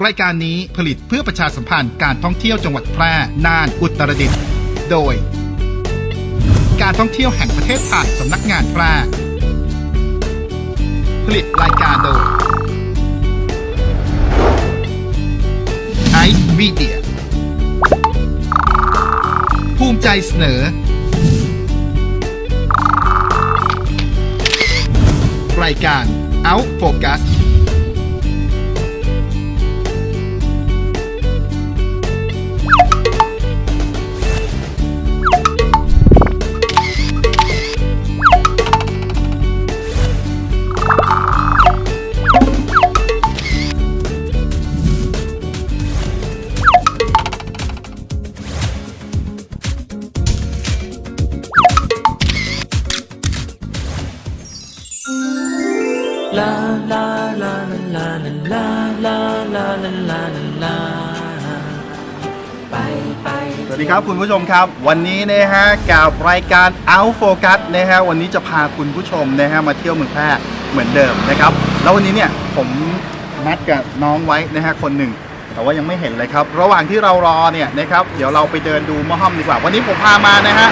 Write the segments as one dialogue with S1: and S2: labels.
S1: รายการนี้ผลิตเพื่อประชาสัมพันธ์การท่องเที่ยวจังหวัดแพร่ น่าน อุตรดิตถ์ โดย การท่องเที่ยวแห่งประเทศไทยสำนักงานแพร่ ผลิตรายการโดยไอซ์วีเดียภูมิใจเสนอ รายการ Out Focus
S2: ลาลาลาลาลาลาลาลาลาลาลาไปไป
S1: สวัสดีครับคุณผู้ชมครับ วันนี้นะฮะกับรายการ Out Focus นะฮะวันนี้จะพาคุณผู้ชมนะฮะมาเที่ยวเมืองแพร่เหมือนเดิมนะครับ แล้ววันนี้เนี่ยผมนัดกับน้องไว้นะฮะคนหนึ่ง แต่ว่ายังไม่เห็นเลยครับ ระหว่างที่เรารอเนี่ยนะครับเดี๋ยวเราไปเดินดูมะฮ่อมดีกว่า วันนี้ผมพามานะฮะ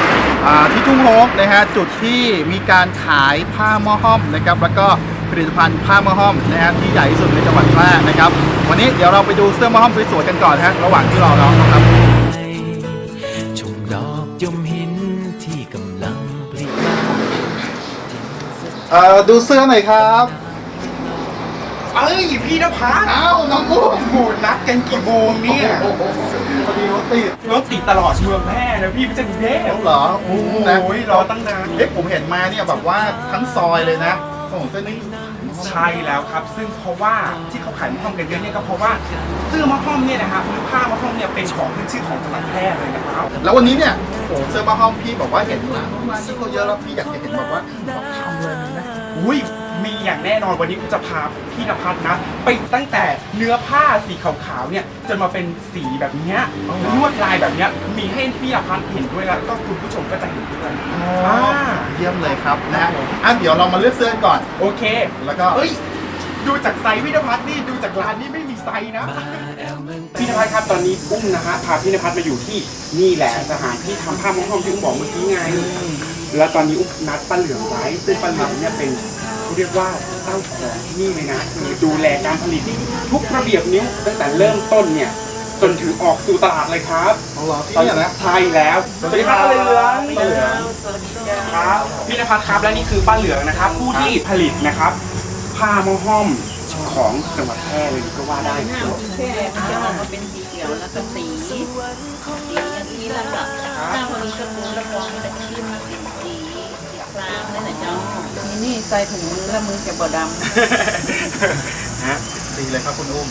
S1: ที่ทุ่งโฮกนะฮะจุดที่มีการขายผ้ามะฮ่อมนะครับแล้วก็ ผลิตภัณฑ์ผ้ามะฮ่อมนะฮะที่ใหญ่ที่สุดในจังหวัดแพร่นะครับ วันนี้เดี๋ยวเราไปดูเสื้อมะฮ่อมสวยๆกันก่อนฮะระหว่างที่รอน้องนะครับ
S2: ชมดอกยมหินที่กำลังผลิบาน
S1: เอ่อดูเสื้อหน่อยครับ
S3: เอ้ยพี่นภัส
S1: อ้าวน้องอุ้ม
S3: โหนัดกันกี่โมงเนี่ย
S1: พอดีรถติด
S3: รถติดตลอดเมืองแพร่นะพี่ไม่ใช่กรุงเทพ
S1: เหรอโอ้โหนะ
S3: โอ้ยรอตั้งนาน
S1: เอ๊ะผมเห็นมาเนี่ยแบบว่าทั้งซอยเลยนะ โอ้โหเสื้อนี้
S3: ใช่แล้วครับ ซึ่งเพราะว่าที่เขาขายมะฮ่อมกันเยอะเนี่ยก็เพราะว่าเสื้อมะฮ่อมเนี่ยนะครับหรือผ้ามะฮ่อมเนี่ยเป็นของขึ้นชื่อของจังหวัดแพร่เลยนะครับ
S1: แล้ววันนี้เนี่ยโอ้โหเสื้อบ้าห้อมพี่บอกว่าเห็นร้านร้านที่เขาเยอะแล้วพี่อยากจะเห็นแบบว่าเขาทำเลยนะ
S3: อุ้ยมี อย่างแน่นอนวันนี้ผมจะพาพี่นภัสนะ ไปตั้งแต่เนื้อผ้าสีขาวๆเนี่ยจนมาเป็นสีแบบเนี้ยลวดลายแบบเนี้ยมีให้พี่นภัสเห็นด้วยแล้วก็คุณผู้ชมก็จะเห็นด้วย
S1: อ๋อเยี่ยมเลยครับนะฮะอะเดี๋ยวเรามาเลือกเสื้อกันก่อน
S3: โอเค
S1: แล้วก็
S3: เอ้ยดูจากไซส์พี่นภัสนี่ดูจากร้านนี้ไม่มีไซส์นะ
S2: มาแอลเมือง
S3: พี่นภัสครับตอนนี้อุ้มนะฮะพาพี่นภัสมาอยู่ที่นี่แหละสถานที่ทำผ้าม้องทอมที่อุ้มบอกเมื่อกี้ไงแล้วตอนนี้อุ้มนัดป้าเหลืองไว้ซึ่งป้าเหลืองเนี่ยเป็น เขาเรียกว่าเจ้าของที่นี่เลยนะคือดูแลการผลิตทุกระเบียบนิ้วตั้งแต่เริ่มต้นเนี่ยจนถึงออกสู่ตลาดเลยครับ
S1: เอาเหรอที่เนี่ยนะ
S3: ใช่แล้วสวัสดีครับป้าเหลือง
S1: ป้าเหลือง
S3: ครับพี่นภัสครับและนี่คือป้าเหลืองนะครับ ผู้ที่ผลิตนะครับผ้าม้อห้อมของจังหวัดแพร่เลยก็ว่าได้
S4: หน้าแค่มันจะออกมาเป็นสีเขียวแล้วก็สีสีอย่างนี้แล้วก็หน้าคนนี้ก็ปูแล้วมองมันจะขึ้นมาเป็นสีสี ครามนั่นแหละเจ้านี่นี่ใส่ถุงมือแล้วมือจะบ่ดำ
S3: ฮะ
S1: ดีเลยครับคุณอุ้ม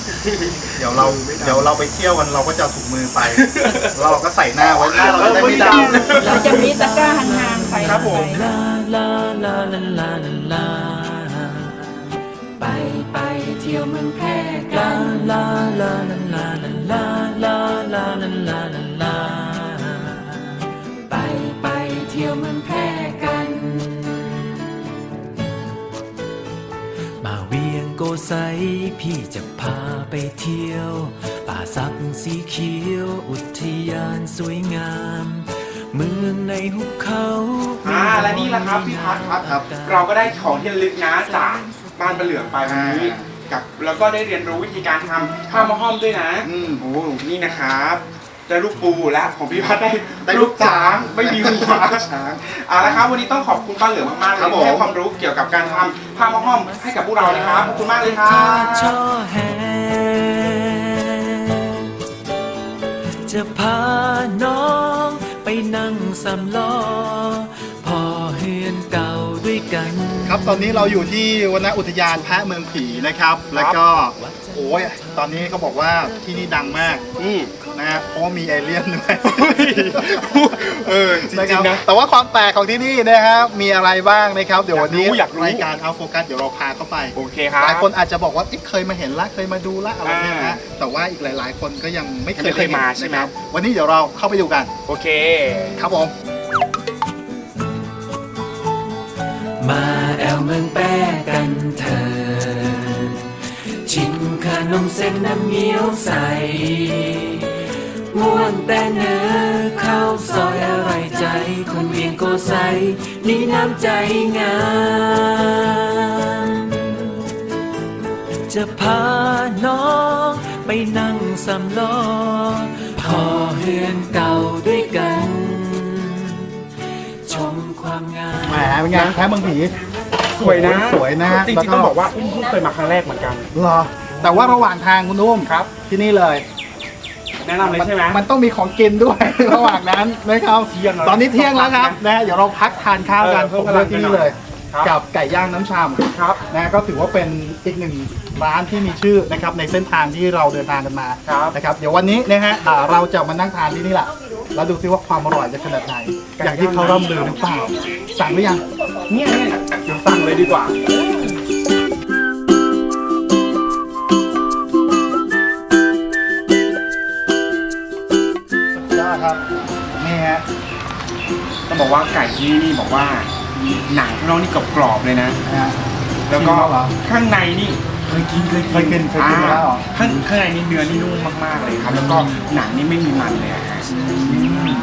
S1: เดี๋ยวเราเดี๋ยวเราไปเที่ยวกันเราก็จะเอาถุงมือไปเราก็ใส่หน้าไว้หน้าเราจะได้ไม่ดำ
S4: เราจะมีตะกร้าห่างๆใส่
S3: ครับผม
S4: ใส่
S2: ลาลาลาลาลาลาไปไปเที่ยวเมืองแพร่กันลาลาลาลาลาลาลาลาลาลาลาไปไปเที่ยวเมืองแพร่ โกไซพี่จะพาไปเที่ยว ป่าสักสีเขียว อุทยานสวยงาม เมืองในหุบเขา
S3: อ่าและนี่แหละครับพี่พัดครับ
S1: ครับ
S3: เราก็ได้ของที่ระลึกนะจากบ้านประเหลืองไปวันนี้
S1: อ่า
S3: กับแล้วก็ได้เรียนรู้วิธีการทำผ้าม้อห้อมด้วยนะ
S1: อืม
S3: โอ้นี่นะครับ ได้ลูกปูและของพี่พัดได้
S1: ได้ลูกช้าง
S3: ไม่มีหัว
S1: ช้าง
S3: เอาละครับ วันนี้ต้องขอบคุณป้าเหลืองมากๆเล
S1: ครั
S3: ย
S1: บผม
S3: ที่ให้ความรู้เกี่ยวกับการทำผ้าม้อห้อมให้กับพวกเรานะครับขอบคุณมากเลยครั
S2: ทา
S3: บ
S2: ช่อแฮจะพาน้องไปนั่งสำล้อพอเฮือนเก่าด้วยกัน
S1: ครับตอนนี้เราอยู่ที่วนอุทยานแพะเมืองผีนะครับ แล้วก็โอ้ยตอนนี้เขาบอกว่าที่นี่ดังมาก
S3: อืม
S1: นะฮะเพราะว่ามีเอเลี่ยนด้วย
S3: เออจ
S1: นะค
S3: ริ
S1: รั
S3: ง
S1: บ
S3: ๆนะ
S1: แต่ว่าความแปลกของที่นี่นะครับมีอะไรบ้างนะครับ เดี๋ยววันนี้
S3: อยากรู้
S1: รายการเอาโฟกัสเดี๋ยวเราพาเข้าไป
S3: โอเคครับ
S1: หลายคนอาจจะบอกว่าเอ๊ะเคยมาเห็นละเคยมาดูละอะไรเนี่ย
S3: อ่า
S1: นะแต่ว่าอีกหลาย ๆ คนก็ยังไม่เคย
S3: ไม่เคย
S1: ได้ห็น
S3: มาใช่ไหม
S1: นะครับวันนี้เดี๋ยวเราเข้าไปดูกัน
S3: โอเค
S1: ครับผม
S2: มาแอลเมืองแป้กันเถิดชิมขนมเส้นน้ำเงี้ยวใส ม่วนแต่เนื้อข้าวซอยอะไรใจ คนเวียงโกใสนี่น้ำใจงาม จะพาน้องไปนั่งสำล้อพอเฮือนเก่าด้วยกัน ชมความงาม
S1: แหมเป็นไงแพ้เมืองผี
S3: สวยนะ
S1: สวยนะ
S3: จริงๆต้องบอกว่าอุ้มเพิ่งเคยมาครั้งแรกเหมือนกัน
S1: เหรอ แต่ว่าระหว่างทางคุณนุ่ม
S3: ครับ
S1: ที่นี่เลย
S3: แนะนำเลยใช่ไหม
S1: มันต้องมีของกินด้วย ระหว่างนั้นนะครับ
S3: เที่ยงแล้ว
S1: ตอนนี้เที่ยงแล้วครับนะเดี๋ยวเราพักทานข้าวกัน
S3: เออเพิ่
S1: ผม
S3: มพลั
S1: เลืองกที่นี่เลย
S3: ครับ
S1: กับไก่ย่างน้ำชาม
S3: ครับ
S1: นะก็ถือว่าเป็นอีกหนึ่งร้านที่มีชื่อนะครับในเส้นทางที่เราเดินทางกันมา
S3: ครับ
S1: นะครับเดี๋ยววันนี้นะฮะอ่าเราจะมานั่งทานที่นี่แหละแล้วดูซิว่าความอร่อยจะขนาดไหนอย่างที่เขาร่ำลือหรือเปล่าสั่งหรือยัง
S3: เนี่ยเนี่ยเดี๋ยวสั่งเลยดีกว่า
S1: ยอดครับ นี่ฮะ
S3: ต้องบอกว่าไก่ที่นี่บอกว่าหนังข้างนอกนี่กรอบๆเลยนะ
S1: นะฮะ
S3: แล้วก็
S1: ชิมแล้วเหรอ
S3: ข้างในนี่เคยกินเคย
S1: เคยกินเคยกินมาแล้วเหรอ
S3: ข้างข้างในนี่เนื้อนี่นุ่มมากๆเลยครับ แล้วก็หนังนี่ไม่มีมันเลยอะฮะ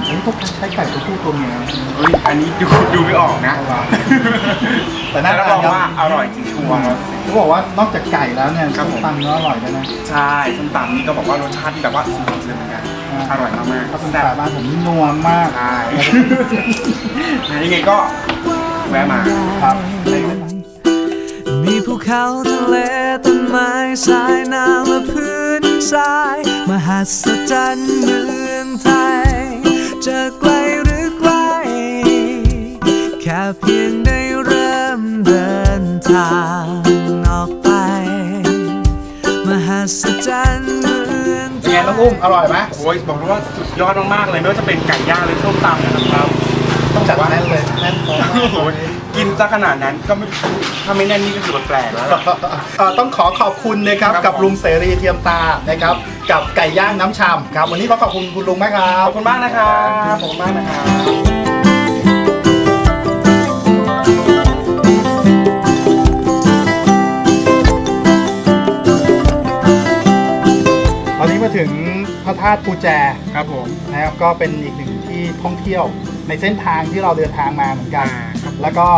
S1: เฮ้ยพวกใช้ไก่ตัวผู้ตัวเมีย
S3: เฮ้ยอันนี้ดูดูไม่ออกนะ
S1: เอาเหรอแต่น่า
S3: รับ
S1: ทาน
S3: รอง
S1: ครับ
S3: ว่าอร่อยจริงชัวร์ครับ
S1: เขาบอกว่านอกจากไก่แล้วเนี่ย
S3: ครับผม
S1: ส้มตำเนื้ออร่อยด้วยนะ
S3: ใช่ส้มตำนี่ก็บอกว่ารสชาติที่แบบว่าสุดๆเลยเหมือนกัน
S1: อ่า
S3: อร่อยมากๆ
S1: ถ้าเป็น
S3: แซ่
S1: สา
S3: บ
S1: ยบ้านผมนี่นัวมาก
S3: ใช่ยังไงก็แวะมา
S1: ครับ
S2: มีภูเขาทะเลต้นไม้สายน้ำและพื้นทราย มหัศจรรย์เมืองไทย จะไกลหรือไกล แค่เพียงได้เริ่มเดินทางออกไป มหัศจรรย์เมืองไท
S1: เป็ นไง
S2: ย
S1: น้องอุ้มอร่อยไหม
S3: โอ้ยบอกเลยว่าสุดยอดมากๆเลยไม่ว่าจะเป็นไก่ย่างหรือส้มตำนะครับ
S1: ต้องจัดแน่นเลยแน่นท้องมาก
S3: โอ้ยกินซะขนาดนั้นก็ไม่ถ้าไม่แน่นนี่ก็คือแปลกแล้วล่ะ
S1: เอ่อต้องขอขอบคุณนะครับ
S3: ครับ
S1: กับ
S3: ผม
S1: ลุงเสรีเทียมตานะครับ กับไก่ย่างน้ำชามครับ วันนี้ขอขอบคุณคุณลุงมากครั
S3: ข
S1: บ
S3: อบคุณมากนะครับขอบคุณมากนะครับ
S1: ถึงพระธาตุปูแจ
S3: ครับผม
S1: นะครับก็เป็นอีกหนึ่งที่ท่องเที่ยวในเส้นทางที่เราเดินทางมาเหมือนกัน
S3: อ่าครับ
S1: แล้วก็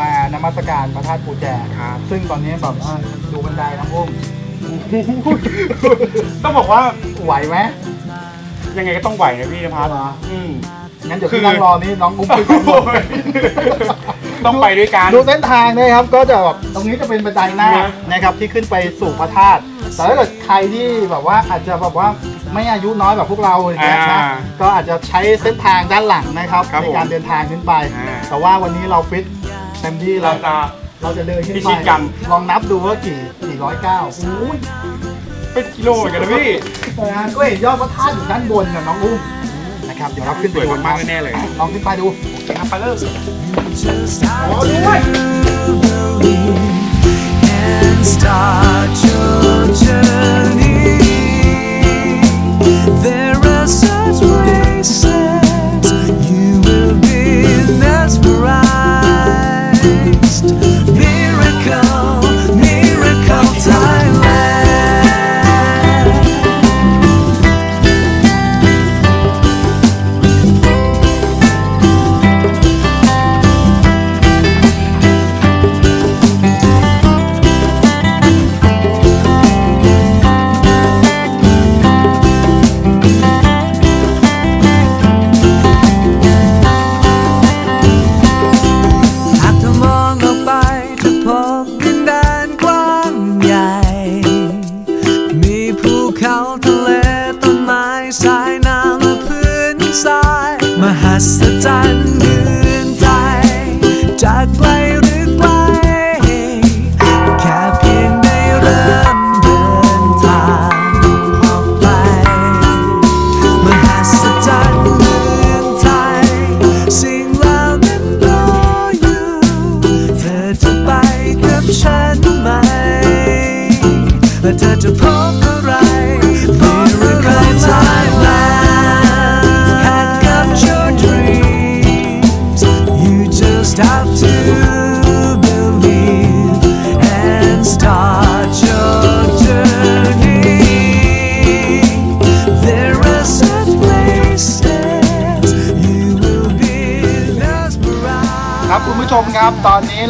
S1: มานมัสการพระธาตุปูแจ
S3: ครับ
S1: ซึ่งตอนนี้แบบว่าดูบันไดน้องอุ้ม
S3: ต้องบอกว่า
S1: ไหวไหม
S3: ยังไงก็ต้องไหวนะพี่นภัส
S1: เหรอ
S3: อืม
S1: งั้นเดี๋ยว
S3: คือ
S1: พี่นั่งรอนี่น้องอุ้มขึ้นก่อน
S3: ต้องไปด้วยกัน
S1: ดูเส้นทางนะครับ ก็จะแบบตรงนี้จะเป็นบันไดหน้า
S3: นะ
S1: นะครับที่ขึ้นไปสู่พระธาตุแต่ถ้าเกิดใครที่แบบว่าอาจจะแบบว่าไม่อายุน้อยแบบพวกเราอย่างเงี้ยนะ
S3: อ่า
S1: ก็อาจจะใช้เส้นทางด้านหลังนะครับ
S3: ครับ
S1: ใน
S3: ผม
S1: การเดินทางขึ้นไป
S3: อ่า
S1: แต่ว่าวันนี้เราฟิตเต็มที่เล
S3: เรา
S1: ย
S3: จะ
S1: เราจะเดินขึ้น
S3: พิ
S1: ไป
S3: ชิตกัน
S1: ลองนับดูว่ากี่กี่ร้อยเก้าโอ้ย
S3: เป็นกิโลเหมือนกันนะพี่
S1: นะก็เห็นยอดพระธาตุอยู่ด้านบนนะน้องอุ้ม นะครับ เดี๋ยวเราขึ้น
S3: ส
S1: ไป
S3: วย
S1: ดู
S3: มากๆแน่ๆเลย
S1: ลองขึ้นไปดู
S3: ครับไปเลย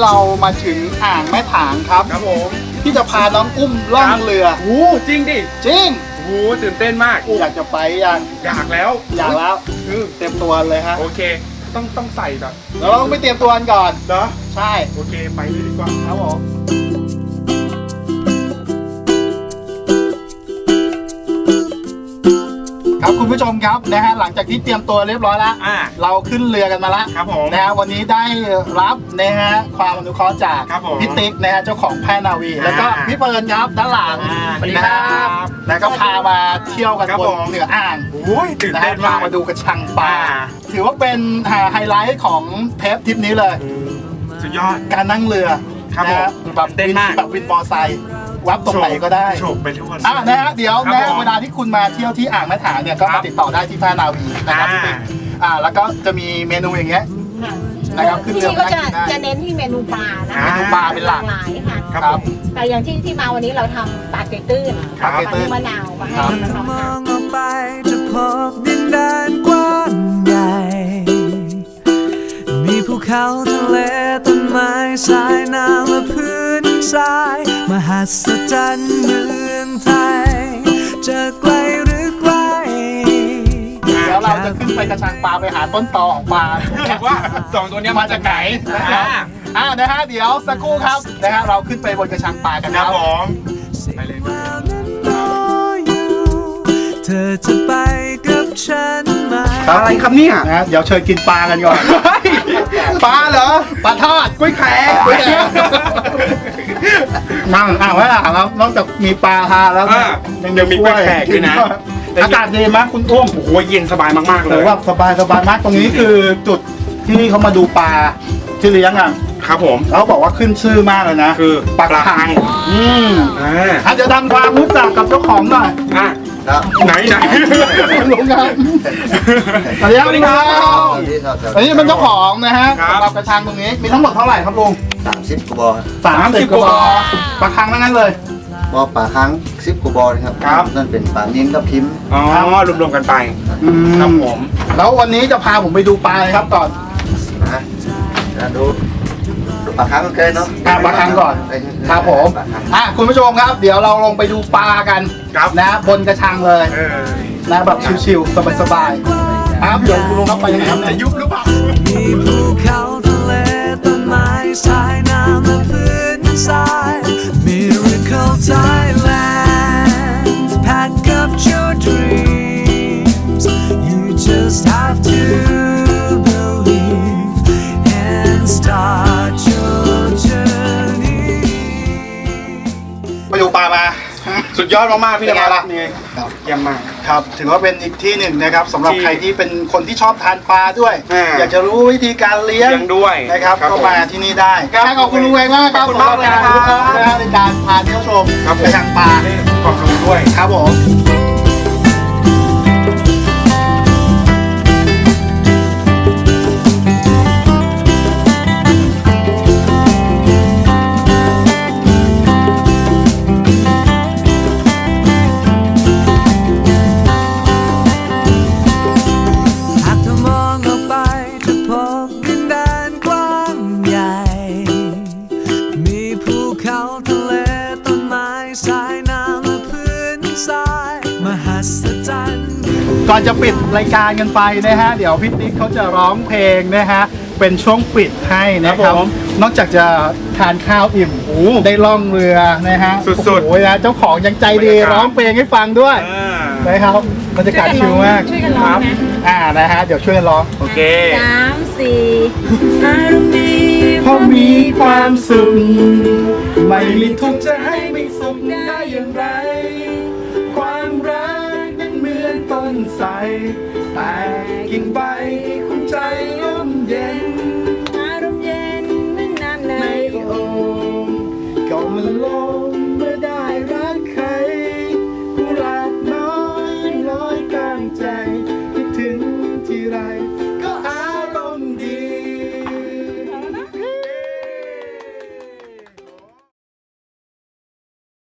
S1: เรามาถึงอ่างแม่ถางครับ
S3: ครับผม
S1: ที่จะพาน้องอุ้มล่องเรือ
S3: โอ้จริงดิ
S1: จริง
S3: โอ้ตื่นเต้นมาก
S1: อยากจะไปยัง
S3: อยากแล้ว
S1: อยากแล้ว
S3: อือ
S1: เตรียมตัวเลยฮะ
S3: โอเค ต้องต้องใส่แบบ
S1: เราต้องไปเตรียมตัวกันก่อน
S3: เนาะ
S1: ใช่
S3: โอเคไปเลยดีกว่า
S1: ครับผม ครับคุณผู้ชมครับนะฮะหลังจากที่เตรียมตัวเรียบร้อยแล้ว
S3: อ่า
S1: เราขึ้นเรือกันมาแล้ว
S3: ครับผม
S1: นะฮะวันนี้ได้รับนะฮะความอนุเคราะห์จาก
S3: ครับผม
S1: พี่ติ๊กนะฮะเจ้าของแพรนาวี
S3: อ่า
S1: แล้วก็พี่เปิร์นครับด้านหลัง
S3: อ่าสวัสดี
S1: นะครับ แล้วก็พามาเที่ยวกัน
S3: ครับ
S1: บ
S3: ผ
S1: น
S3: ม
S1: เหนืออ่าง
S3: โอ้ยตื่น
S1: นะ
S3: เต้
S1: ฮะ
S3: น
S1: พามา
S3: ก
S1: มาดูกระชังปลา
S3: อ่า
S1: ถือว่าเป็นไฮไลท์ของเทปทริปนี้เลย
S3: อืมสุดยอด
S1: การนั่งเรือ
S3: ครับ
S1: นะฮะ
S3: ผม
S1: แบบ
S3: เต้นมาก
S1: แบบวินมอไซค์ วับตรงไหนก็ได้
S3: โฉบไปทั่ว
S1: อะนะฮะเดี๋ยว
S3: ครับ
S1: นะฮะ
S3: ผม
S1: เวลาที่คุณมาเที่ยวที่อ่างแม่ถางเนี่ยก็
S3: ครั
S1: มา
S3: บ
S1: ติดต่อได้ที่ท่านาวีนะครับ
S3: อ่า
S1: อ่าแล้วก็จะมีเมนูอย่างเงี้ยนะครับขึ้น
S5: ที่
S1: เรือ
S5: นี่ก็จะ
S1: มานั่งกินได้
S5: จะเน้นที่เมนูปลานะ
S3: อ่า
S5: คะ
S1: เมนูปลาเป็นหลัก
S5: หลายค่ะ
S3: ครับ
S1: ครับ
S3: ผม
S5: แต่อย่างที่ที่มาวันนี้เราทำปลาเกยตื้น
S1: ปลาเกยตื้น
S5: มะนาวมาให้
S1: ครับ
S5: นะ
S6: ถ้าม
S5: คะ
S6: องออกไปจะพบดินแดนกว้างใหญ่มีภูเขาทะเลต้น ไม้สายน้ำและพื้นทราย มหัศจรรย์เมืองไทย จะไกลหรือใกล้
S1: เดี๋ยวเราจะขึ้นไปกระชังปลาไปหาต้นตอของปลา
S3: ว่าสองตัวเนี้ยมาจากไหน
S1: นะครับ
S3: อ่า
S1: อ่านะฮะเดี๋ยวสักครู่ครับนะฮะเราขึ้นไปบนกระชังปลากัน
S3: ค
S1: ค
S3: รั
S1: รั
S3: บบผม ไปเลย
S6: รออยู่เธอจะไปกับฉันไหม
S3: อะไรครับเนี่ย
S1: นะฮะเดี๋ยวเชิญกินปลากันก่อน
S3: ปลาเหรอ
S1: ปลาทอด
S3: กล้วยแขก
S1: กล้วยแขกนั่งอ่างไว้อ่างครับนอกจากมีปลาทานแล้ว
S3: อ่ายังมีกล้วยแขกด้วยนะ
S1: อากาศดีมากคุณอุ้ม
S3: โอ้โหเย็นสบายมากๆเล
S1: ถื
S3: ย
S1: อว่าสบายสบายมากตรงนี้คือจุดที่เขามาดูปลาที่เลี้ยงอะ
S3: ครับผม
S1: เขาบอกว่าขึ้นชื่อมากเลยนะ
S3: คือ
S1: ปลาคัง อืม
S3: อ่า
S1: อะเดี๋ยวทำความรู้จักกับเจ้าของหน่อย
S3: อะ ไหนไหน
S1: ลุงครับสวัสดีครับ
S3: สวัสดีครับ
S1: อันนี้เป็นเจ้าของนะฮะ
S3: ครับ
S1: สำหรับกระชังตรงนี้มีทั้งหมดเท่าไหร่ครับลุง
S7: สามสิบกว่าบอครับ
S1: สามสิบ
S3: 30
S1: กว่า
S3: กว่า
S1: ปลาคังทั้งนั้นเลย
S7: บอป่าค้างสิบกว่าบอนะครับ
S3: ครับ
S7: นั่นเป็นป่าเนียงกับพิมพ์
S3: อ๋อรวมๆกันไป
S1: อืม
S3: ครับผม
S1: แล้ววันนี้จะพาผมไปดูปลาเลยครับก่อน
S7: นะแล้วดู ดูป่าค้างกันเกินเนาะ
S1: อะปลาคังก่อน
S7: ไป
S1: ครับผม
S7: ป่าค้าง
S1: อะคุณผู้ชมครับ เดี๋ยวเราลงไปดูปลากัน
S3: ครับ
S1: นะบนกระชังเลย
S3: เออ
S1: นะแบบชิวๆสบายๆครับเดี๋ยวคุณลุงครับไปยังไงครับ
S3: จะยุบหรือเปล่า
S6: มีภูเขาทะเลต้นไม้สายน้ำและพื้นทราย Miracle Thailand Pack up your dreams You just have to
S3: สุดยอดมากๆพี่น
S1: เป็นไง
S3: วั
S1: ล่ะ
S3: ดนี่เยี่ยมมาก
S1: ครับ ถือว่าเป็นอีกที่หนึ่งนะครับสำหรับ
S3: ที่
S1: ใครที่เป็นคนที่ชอบทานปลาด้วย
S3: อ่า
S1: อยากจะรู้วิธีการเลี้ยง
S3: เลี้ยงด้วย
S1: นะครับ
S3: ครับ
S1: ก็มาที่นี่ได้ขอบคุณลุงเองมากครับ
S3: ขอบคุณมากเลยนะครับ
S1: สำหการนะฮะในการพาเที่ยวชม
S3: ครับผม
S1: กระชังปลา
S3: ได้ความรู้ด้วย
S1: ครับผม
S6: ก่อนจะ
S1: ปิดรายการกันไปนะฮะ เดี๋ยวพี่ติ๊กเขาจะร้องเพลงนะฮะ เป็นช่วงปิดให้นะค
S3: ครั
S1: รับบ
S3: ผม
S1: นอกจากจะทานข้าวอิ่มได้ล่องเรือนะฮะ
S3: สุดๆ
S1: โอ้โหนะเจ้าของยังใจดี
S3: บรรยากาศ
S1: ร้องเพลงให้ฟังด้วย
S3: อ่า
S1: นะครับบรรยากาศชิลมาก
S8: ช่วยกันร้องนะ
S1: อ่านะฮะเดี๋ยวช่วยกันร้อง
S3: โอเค
S8: สามสี่อารมณ์ดี
S1: เพราะมีความสุข ไม่มีทุกข์จะให้ไม่สุขได้อย่างไร แต่กิ่งใบ